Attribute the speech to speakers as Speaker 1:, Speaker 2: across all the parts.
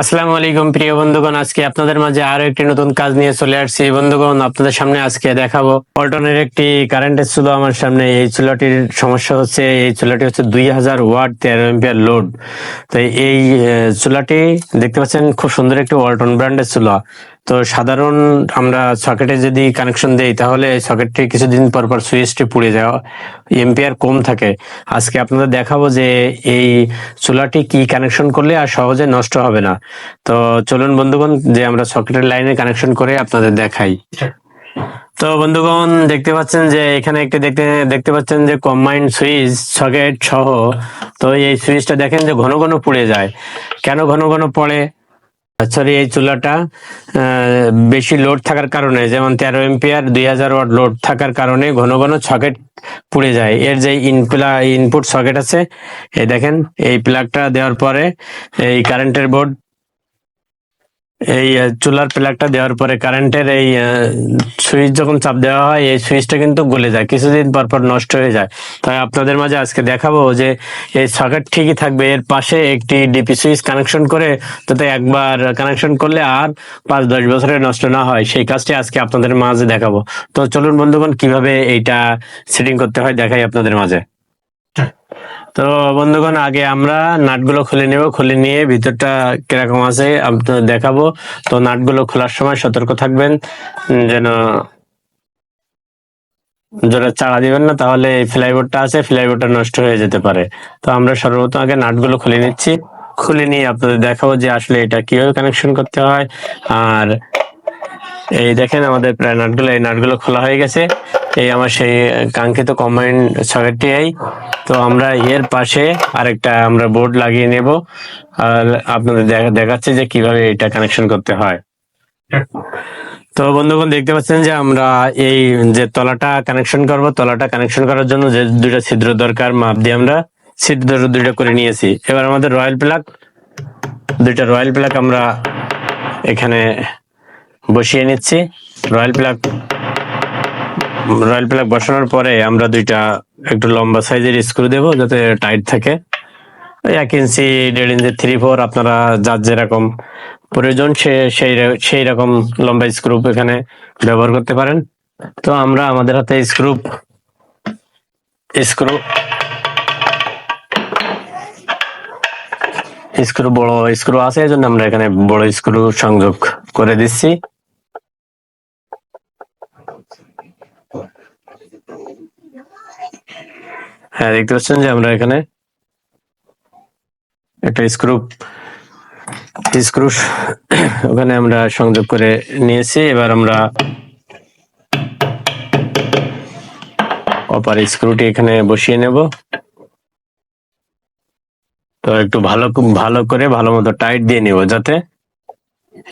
Speaker 1: আসসালামু আলাইকুম, প্রিয় বন্ধুগণ। আজকে আপনাদের মাঝে আরও একটি নতুন কাজ নিয়ে চলে আসছি। বন্ধুগণ, আপনাদের সামনে আজকে দেখাবো পল্টনের একটি কারেন্টের চুলো আমার সামনে। এই চুলাটির সমস্যা হচ্ছে, এই চুলাটি হচ্ছে দুই হাজার ওয়াট তেরো এম্পিয়ার লোড তো এই চুলাটি দেখতে পাচ্ছেন, খুব সুন্দর একটি ওয়ালটন ব্র্যান্ডের চুলা। তো সাধারণ আমরা সকেটে যদি কানেকশন দেই, তাহলে সকেটটি কিছুদিন পর পর সুইচটি পুড়ে যাওয়া এম্পিয়ার কম থাকে। আজকে আপনাদের দেখাবো যে এই চুলাটি কি কানেকশন করলে আর সহজে নষ্ট হবে না। তো চলুন বন্ধুগণ, যে আমরা সকেটের লাইনে কানেকশন করে আপনাদের দেখাই। তো বন্ধুগণ, দেখতে পাচ্ছেন যে এখানে একটি দেখতে দেখতে পাচ্ছেন যে কম্বাইন্ড সুইচ সকেট সহ। তো এই সুইচটা দেখেন যে ঘন ঘন পুড়ে যায়। কেন ঘন ঘন পড়ে? সরি এই চুলাটা বেশি লোড থাকার কারণে, যেমন তেরো এম্পিয়ার দুই হাজার ওয়াট লোড থাকার কারণে ঘন ঘন সকেট পুড়ে যায়। এর যে ইনপ্লা ইনপুট সকেট আছে, এই দেখেন, এই প্লাগটা দেওয়ার পরে, এই কারেন্টের বোর্ড এই চুলার প্লাগটা দেওয়ার পরে কারেন্টের এই সুইচ যখন চাপ দেওয়া হয়, এই সুইচটা কিন্তু গলে যায়। কিছুদিন পর পর নষ্ট হয়ে যায়। তাই আপনাদের মাঝে আজকে দেখাবো যে, এই সকেট ঠিকই থাকবে। এর পাশে একটি ডিপি সুইচ কানেকশন করে, যাতে একবার কানেকশন করলে আর পাঁচ দশ বছরে নষ্ট না হয়। সেই কাজটি আজকে আপনাদের মাঝে দেখাবো। তো চলুন বন্ধুগণ, কীভাবে এইটা সেটিং করতে হয়, দেখাই আপনাদের মাঝে। তো বন্ধুগণ, আগে আমরা নাটগুলো খুলে নেব। খুলে নিয়ে ভিতরটা কীরকম আছে আপনাদের দেখাবো। তো নাটগুলো খোলার সময় সতর্ক থাকবেন যেন জোরে চাড়া দিবেন না, তাহলে এই ফ্লাইবোর্ডটা আছে, ফ্লাইবোর্ডটা নষ্ট হয়ে যেতে পারে। তো আমরা সর্বপ্রথম আগে নাটগুলো খুলে নিচ্ছি। খুলে নিয়ে আপনাদের দেখাবো যে আসলে এটা কীভাবে কানেকশন করতে হয়। আর এই দেখেন আমাদের প্রায় নাটগুলো, এই নাটগুলো খোলা হয়ে গেছে। এই আমার সেই কাঙ্ক্ষিত কম্বাইন্ড সকেটটি এই। তো আমরা এর পাশে আরেকটা আমরা বোর্ড লাগিয়ে নেব। আর আপনাদের দেখা- দেখাচ্ছে যে কীভাবে এটা কানেকশন করতে হয়। তো বন্ধুগণ, দেখতে পাচ্ছেন যে আমরা এই যে তলাটা কানেকশন করব, তলাটা কানেকশন করার জন্য যে দুইটা ছিদ্র দরকার, মাপ দিয়ে আমরা ছিদ্র দুইটা করে নিয়েছি। এবার আমাদের রয়্যাল প্লাগ দুইটা রয়্যাল প্লাগ আমরা এখানে বসিয়ে নিচ্ছি। রয়্যাল প্লাগ রয়্যাল প্লাগ বসানোর পরে আমরা দুইটা একটু লম্বা সাইজের স্ক্রু দেবো যাতে টাইট থাকে। এক ইঞ্চি দেড় ইঞ্চি থ্রি ফোর আপনারা যার যেরকম প্রয়োজন সে, সেই সেই রকম লম্বা স্ক্রু এখানে ব্যবহার করতে পারেন। তো আমরা আমাদের হাতে স্ক্রু স্ক্রু স্ক্রু বড় স্ক্রু আছে, এই জন্য আমরা এখানে বড় স্ক্রু সংযোগ করে দিচ্ছি। হ্যাঁ দেখতে পাচ্ছেন যে আমরা এখানে একটা স্ক্রু স্ক্রু ওখানে আমরা সংযোগ করে নিয়েছি। এবার আমরা অপার স্ক্রুটি এখানে বসিয়ে নেব। তো একটু ভালো ভালো করে ভালো মতো টাইট দিয়ে নিব যাতে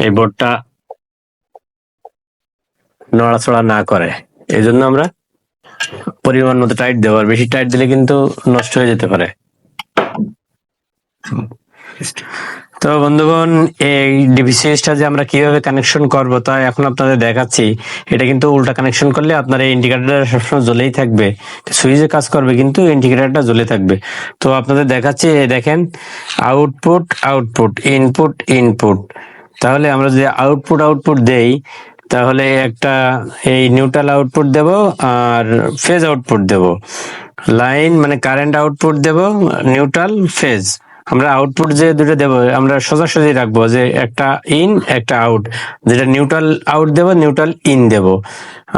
Speaker 1: এই বোর্ডটা নড়াচড়া না করে। এই জন্য আমরা পরিমাণ মতো টাইট দেবো, আর বেশি টাইট দিলে কিন্তু নষ্ট হয়ে যেতে পারে। তো বন্ধুগণ, এই ডিভিসিএসটা যে আমরা কীভাবে কানেকশন করব তা এখন আপনাদের দেখাচ্ছি। এটা কিন্তু উল্টা কানেকশন করলে আপনার এই ইন্ডিকেটরটা সবসময় জ্বলেই থাকবে। সুইচে কাজ করবে কিন্তু ইন্ডিকেটারটা জ্বলে থাকবে। তো আপনাদের দেখাচ্ছি দেখেন আউটপুট আউটপুট ইনপুট ইনপুট তাহলে আমরা যদি আউটপুট আউটপুট দেই তাহলে একটা এই নিউট্রাল আউটপুট দেব আর ফেজ আউটপুট দেব। লাইন মানে কারেন্ট আউটপুট দেব নিউট্রাল ফেজ আমরা আউটপুট যে দুটো দেব, আমরা সোজাসুজি রাখব যে একটা ইন একটা আউট যেটা নিউট্রাল আউট দেব নিউট্রাল ইন দেব।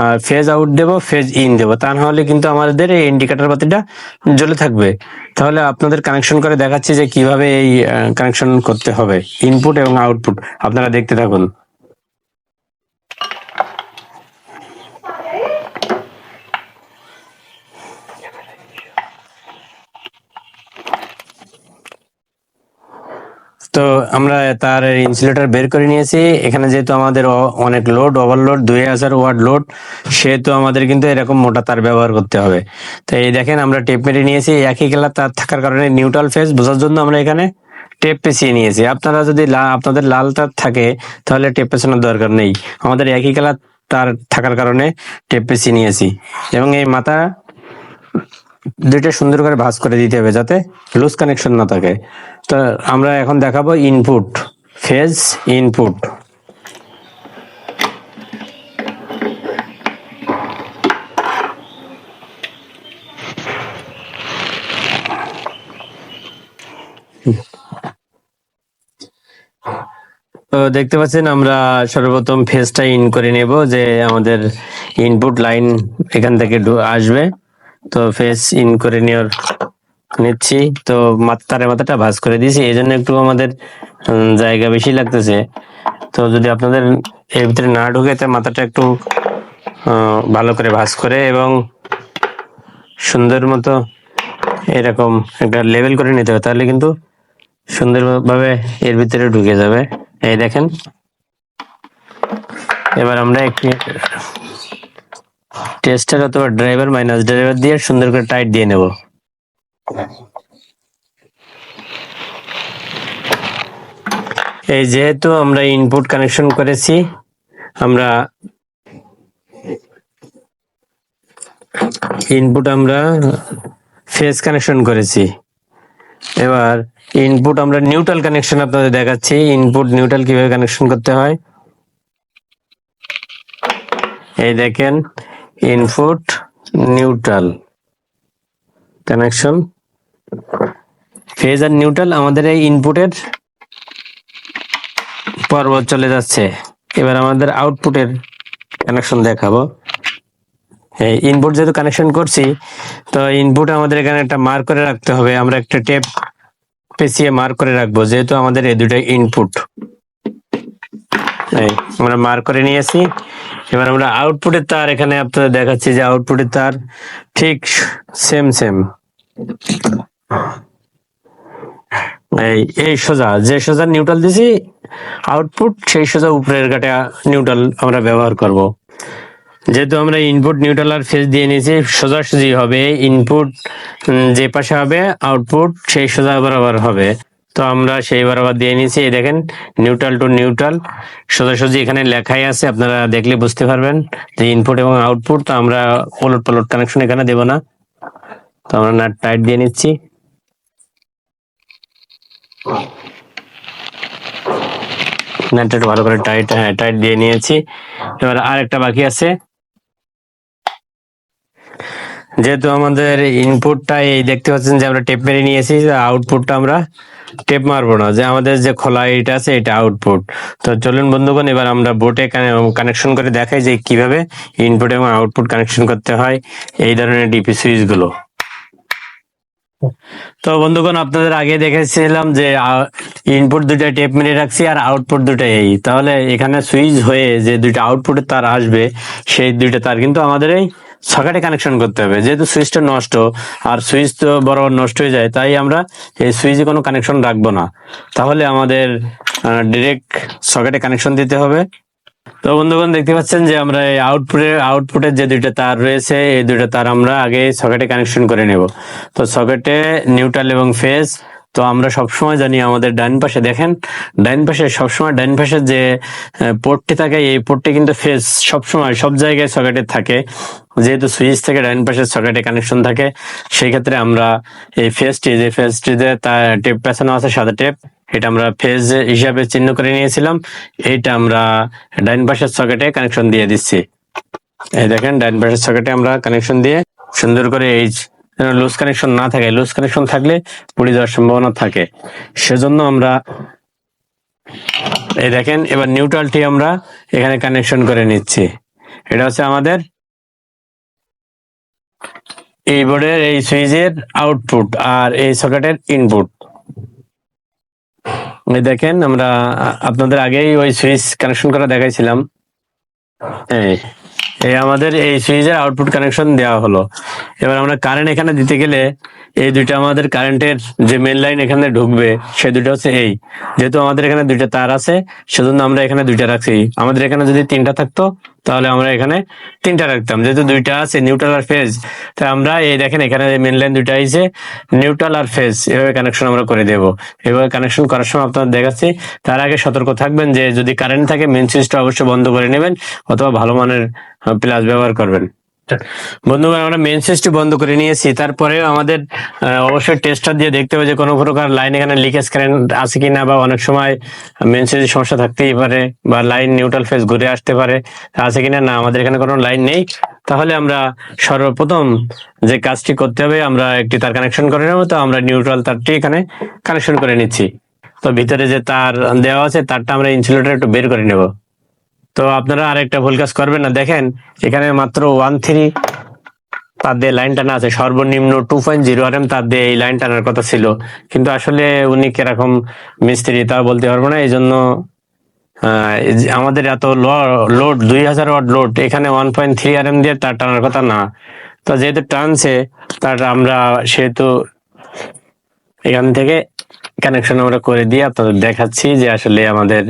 Speaker 1: আর ফেজ আউট দেব ফেজ ইন দেব। তা না হলে কিন্তু আমাদের এই ইন্ডিকেটর বাতিটা জ্বলে থাকবে। তাহলে আপনাদের কানেকশন করে দেখাচ্ছি যে কীভাবে এই কানেকশন করতে হবে ইনপুট এবং আউটপুট আপনারা দেখতে থাকুন। তো আমরা তার ইনসুলেটর বের করে নিয়েছি। এখানে যেহেতু আমাদের অনেক লোড ওভারলোড দুই হাজার ওয়াট লোড সেহেতু আমাদের কিন্তু এরকম মোটা তার ব্যবহার করতে হবে। তো এই দেখেন, আমরা টেপ মেরে নিয়েছি। একই কালার তার থাকার কারণে নিউট্রাল ফেজ বোঝার জন্য আমরা এখানে টেপ পেঁচিয়ে নিয়েছি। আপনারা যদি আপনাদের লাল তার থাকে, তাহলে টেপ পেছানোর দরকার নেই। আমাদের একই কালার তার থাকার কারণে টেপ পেঁচিয়ে নিয়েছি। এবং এই মাথা দুইটা সুন্দর করে ভাঁজ করে দিতে হবে যাতে লুজ কানেকশন না থাকে। তো আমরা এখন দেখাবো ইনপুট ফেজ ইনপুট তো দেখতে পাচ্ছেন আমরা সর্বপ্রথম ফেজটা ইন করে নেব যে আমাদের ইনপুট লাইন এখান থেকে আসবে। তো ফেস ইন করে নেওয়ার নিচ্ছি। তো মাত- তারের মাথাটা ভাঁজ করে দিয়েছি। এই জন্য একটু আমাদের জায়গা বেশি লাগতেছে। তো যদি আপনাদের এর ভিতরে না ঢুকে, তো মাথাটা একটু ভালো করে ভাঁজ করে এবং সুন্দর মতো এরকম একটা লেভেল করে নিতে হবে। তাহলে কিন্তু সুন্দরভাবে এর ভিতরে ঢুকে যাবে। এই দেখেন। এবার আমরা একটি টেস্টার অথবা ড্রাইভার মাইনাস ড্রাইভার দিয়ে সুন্দর করে টাইট দিয়ে নেব। এই যেহেতু আমরা ইনপুট কানেকশন করেছি, আমরা ইনপুট আমরা ফেস কানেকশন করেছি। এবার ইনপুট আমরা নিউট্রাল কানেকশন আপনাদের দেখাচ্ছি। ইনপুট নিউট্রাল কীভাবে কানেকশন করতে হয়? এই দেখেন ইনপুট নিউট্রাল কানেকশন ফেজ আর নিউট্রাল আমাদের এই ইনপুটের পর্বত চলে যাচ্ছে। এবার আমাদের আউটপুটের কানেকশন দেখাবো। এই ইনপুট যেহেতু কানেকশন করছি, তো ইনপুট আমাদের এখানে একটা মার্ক করে রাখতে হবে। আমরা একটা টেপ পেঁচিয়ে মার্ক করে রাখব, যেহেতু আমাদের এই দুটো ইনপুট আমরা মার করে নিয়েছি। এবার আমরা আউটপুটের তার এখানে আপনাদের দেখাচ্ছি যে আউটপুটের তার ঠিক সেম সেম এই সোজা, যে সোজা নিউট্রাল দিছি আউটপুট সেই সোজা উপরের গাটে নিউট্রাল আমরা ব্যবহার করব। যেহেতু আমরা ইনপুট নিউট্রাল আর ফেজ দিয়ে নিয়েছি সোজাসুজি হবে ইনপুট যে পাশে হবে আউটপুট সেই সোজা বরাবর হবে। তো আমরা সেই বরাবর দিয়ে নিয়েছি। এই দেখেন নিউট্রাল টু নিউট্রাল সোজাসুজি এখানে লেখাই আছে, আপনারা দেখলে বুঝতে পারবেন যে ইনপুট এবং আউটপুট তো আমরা ওলট পালট কানেকশন এখানে দেব না। তো আমরা নাট টাইট দিয়ে নিচ্ছি। নাটটা একটু ভালো করে টাইট হ্যাঁ টাইট দিয়ে নিয়েছি। এবার আরেকটা বাকি আছে। যেহেতু আমাদের ইনপুটটা এই দেখতে পাচ্ছেন যে আমরা টেপ মেরে নিয়েছি আউটপুটটা আমরা টেপ মারবো না, যে আমাদের যে খোলা এটা আছে, এটা আউটপুট তো চলুন বন্ধুগণ, এবার আমরা বোটে কানেকশন করে দেখাই যে কীভাবে ইনপুট এবং আউটপুট কানেকশন করতে হয় এই ধরনের ডিপি সুইচগুলো তো বন্ধুগণ, আপনাদের আগে দেখেছিলাম যে ইনপুট দুইটা টেপ মেরে রাখছি আর আউটপুট দুটা এই। তাহলে এখানে সুইচ হয়ে যে দুইটা আউটপুটের তার আসবে, সেই দুইটা তার কিন্তু আমাদের এই সকেটে কানেকশন করতে হবে। যেহেতু সুইচটা নষ্ট আর সুইচ তো বরাবর নষ্ট হয়ে যায়, তাই আমরা এই সুইচে কোনো কানেকশন রাখব না। তাহলে আমাদের ডিরেক্ট সকেটে কানেকশন দিতে হবে। তো বন্ধুগণ, দেখতে পাচ্ছেন যে আমরা এই আউটপুটের আউটপুটের যে দুইটা তার রয়েছে, এই দুইটা তার আমরা আগে সকেটে কানেকশন করে নেব। তো সকেটে নিউট্রাল এবং ফেজ তো আমরা সবসময় জানি আমাদের ডান পাশে, দেখেন, ডান পাশে, সবসময় ডান পাশে যে পোর্টটি থাকে, এই পোর্টটি কিন্তু ফেজ সবসময়, সব জায়গায় সকেটে থাকে। যেহেতু সুইচ থেকে ডান পাশের সকেটে কানেকশন থাকে সেই ক্ষেত্রে আমরা এই ফেজটি যে ফেজটিতে তার টেপ পেছানো আছে সাদা টেপ এটা আমরা ফেজ হিসাবে চিহ্ন করে নিয়েছিলাম। এইটা আমরা ডাইন পাশের সকেটে কানেকশন দিয়ে দিচ্ছি। এই দেখেন ডাইন পাশের সকেটে আমরা কানেকশন দিয়ে সুন্দর করে এই লুজ কানেকশন না থাকে লুজ কানেকশন থাকলে পুড়ে যাওয়ার সম্ভাবনা থাকে। সেজন্য আমরা এই দেখেন, এবার নিউট্রালটি আমরা এখানে কানেকশন করে নিচ্ছি। এটা হচ্ছে আমাদের এই বোর্ডের এই সুইচের আউটপুট আর এই সকেটের ইনপুট দেখেন, আমরা, আপনাদের আগেই ওই সুইচ কানেকশন করা দেখাইছিলাম। এই আমাদের এই সুইচের আউটপুট কানেকশন দেওয়া হলো। এবার আমরা কারেন্ট এখানে দিতে গেলে এই দুইটা আমাদের কারেন্টের যে মেন লাইন এখানে ঢুকবে সেই দুইটা হচ্ছে এই। যেহেতু আমাদের এখানে দুইটা তার আছে, সেজন্য আমরা এখানে দুইটা রাখছি। আমাদের এখানে যদি তিনটা থাকতো তাহলে আমরা এখানে তিনটা রাখতাম। যেহেতু দুইটা আছে নিউট্রাল আর ফেজ তাই আমরা এই দেখেন এখানে মেন লাইন দুইটা আছে নিউট্রাল আর ফেজ এভাবে কানেকশন আমরা করে দেব। এভাবে কানেকশন করার সময় আপনারা দেখাচ্ছি, তার আগে সতর্ক থাকবেন যে যদি কারেন্ট থাকে মেন সুইচটা অবশ্যই বন্ধ করে নেবেন, অথবা ভালো মানের প্লাস ব্যবহার করবেন। বন্ধুগণ আমরা মেন সুইচটি বন্ধ করে নিয়েছি। তারপরে আমাদের অবশ্যই টেস্টার দিয়ে দেখতে হবে যে কোনো প্রকার লাইন এখানে লিকেজ কারেন্ট আছে কিনা বা অনেক সময় মেন সুইচের সমস্যা থাকতেই পারে বা লাইন নিউট্রাল ফেজ ঘুরে আসতে পারে, আছে কিনা না, আমাদের এখানে কোনো লাইন নেই। তাহলে আমরা সর্বপ্রথম যে কাজটি করতে হবে, আমরা একটি তার কানেকশন করে নেব। তো আমরা নিউট্রাল তারটি এখানে কানেকশন করে নিচ্ছি। তো ভিতরে যে তার দেওয়া আছে, তারটা আমরা ইনসুলেটর একটু বের করে নেব। তো আপনারা আরেকটা ভুল কাজ করবেন না। দেখেন, এখানে মাত্র ওয়ান থ্রি তার দিয়ে লাইন টানা আছে। সর্বনিম্ন two point zero R M তার দিয়ে এই লাইন টানার কথা ছিল। কিন্তু আসলে উনি কীরকম মিস্ত্রি তা বলতে পারব না। এই জন্য আমাদের এত লোড দুই হাজার ওয়াট লোড এখানে one point three R M দিয়ে তার টানার কথা না। তো যেহেতু টানছে, তার আমরা সেহেতু এখান থেকে কানেকশন আমরা করে দিয়ে আপনাদের দেখাচ্ছি যে আসলে আমাদের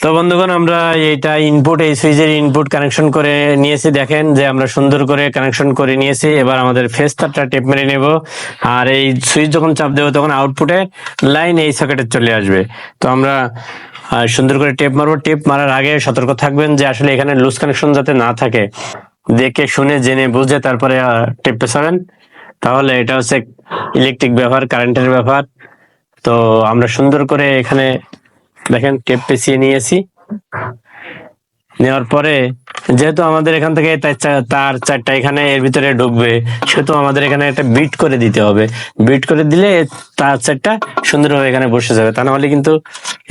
Speaker 1: তো বন্ধুগণ, আমরা এইটা ইনপুট এই সুইচের ইনপুট কানেকশন করে নিয়েছি। দেখেন যে আমরা সুন্দর করে কানেকশন করে নিয়েছি। এবার আমাদের ফেস তারটা টেপ মেরে নেব। আর এই সুইচ যখন চাপ দেবো, তখন আউটপুটে লাইন এই সকেটে চলে আসবে। তো আমরা সুন্দর করে টেপ মারবো। টেপ মারার আগে সতর্ক থাকবেন যে আসলে এখানে লুজ কানেকশন যাতে না থাকে। দেখে, শুনে, জেনে, বুঝে তারপরে টেপ পেছাবেন তাহলে এটা হচ্ছে ইলেকট্রিক ব্যবহার কারেন্টের ব্যাপার তো আমরা সুন্দর করে এখানে দেখেন টেপ পেঁচিয়ে নিয়েছি। নেওয়ার পরে, যেহেতু আমাদের এখান থেকে তার চারটা এখানে, এর ভিতরে ঢুকবে, সেহেতু আমাদের এখানে একটা বিট করে দিতে হবে। বিট করে দিলে তার চারটা সুন্দরভাবে এখানে বসে যাবে। তা না হলে কিন্তু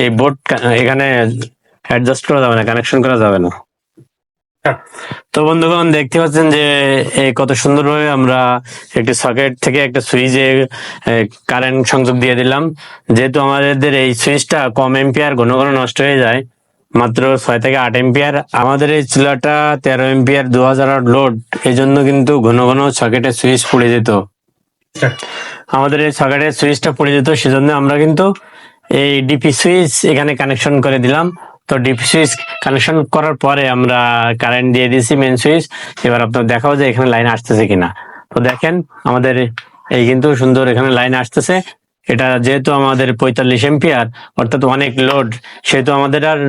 Speaker 1: এই বোর্ড এখানে অ্যাডজাস্ট করা যাবে না কানেকশন করা যাবে না। তো বন্ধুগণ দেখতে পাচ্ছেন যে এই কত সুন্দরভাবে আমরা একটি সকেট থেকে একটা সুইচে কারেন্ট সংযোগ দিয়ে দিলাম। যেহেতু আমাদের এই সুইচটা কম এম্পিয়ার ঘন ঘন নষ্ট হয়ে যায় মাত্র ছয় থেকে আট এম্পিয়ার আমাদের এই চুলাটা তেরো এম্পিয়ার দু হাজার লোড এই জন্য কিন্তু ঘন ঘন সকেটে সুইচ পড়ে যেত। আমাদের এই সকেটের সুইচটা পড়ে যেত সেজন্য আমরা কিন্তু এই ডিপি সুইচ এখানে কানেকশন করে দিলাম। তো ডিপি সুইচ কানেকশন করার পরে আমরা কারেন্ট দিয়ে দিয়েছি মেন সুইচ। এবার আপনার দেখাও যে এখানে লাইন আসতেছে কিনা। তো দেখেন, আমাদের এই কিন্তু সুন্দর এখানে লাইন আসতেছে। এটা যেহেতু আমাদের পঁয়তাল্লিশ এম্পিয়ার, অর্থাৎ অনেক লোড সেহেতু আমাদের আর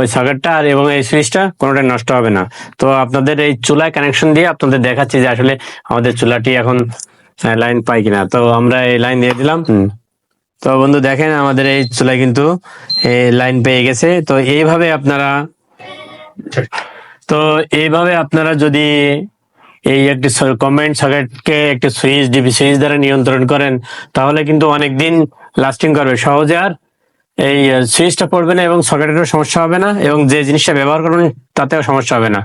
Speaker 1: ওই সকেটটা আর এবং এই সুইচটা কোনোটাই নষ্ট হবে না। তো আপনাদের এই চুলায় কানেকশন দিয়ে আপনাদের দেখাচ্ছি যে আসলে আমাদের চুলাটি এখন লাইন পাই কিনা। তো আমরা এই লাইন দিয়ে দিলাম। তো বন্ধু, দেখেন আমাদের এই চুলায় কিন্তু লাইন পেয়ে গেছে। তো এইভাবে আপনারা তো এইভাবে আপনারা যদি এই একটি কমেন্ট সকেটকে একটি সুইচ ডিপি সুইচ দ্বারা নিয়ন্ত্রণ করেন, তাহলে কিন্তু অনেক দিন লাস্টিং করবে। সহজে আর এই সুইচটা পড়বে না এবং সকেটেরও সমস্যা হবে না এবং যে জিনিসটা ব্যবহার করুন তাতেও সমস্যা হবে না।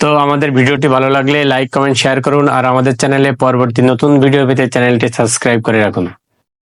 Speaker 1: তো আমাদের ভিডিওটি ভালো লাগলে লাইক কমেন্ট শেয়ার করুন আর আমাদের চ্যানেলে পরবর্তী নতুন ভিডিও পেতে চ্যানেলটি সাবস্ক্রাইব করে রাখুন।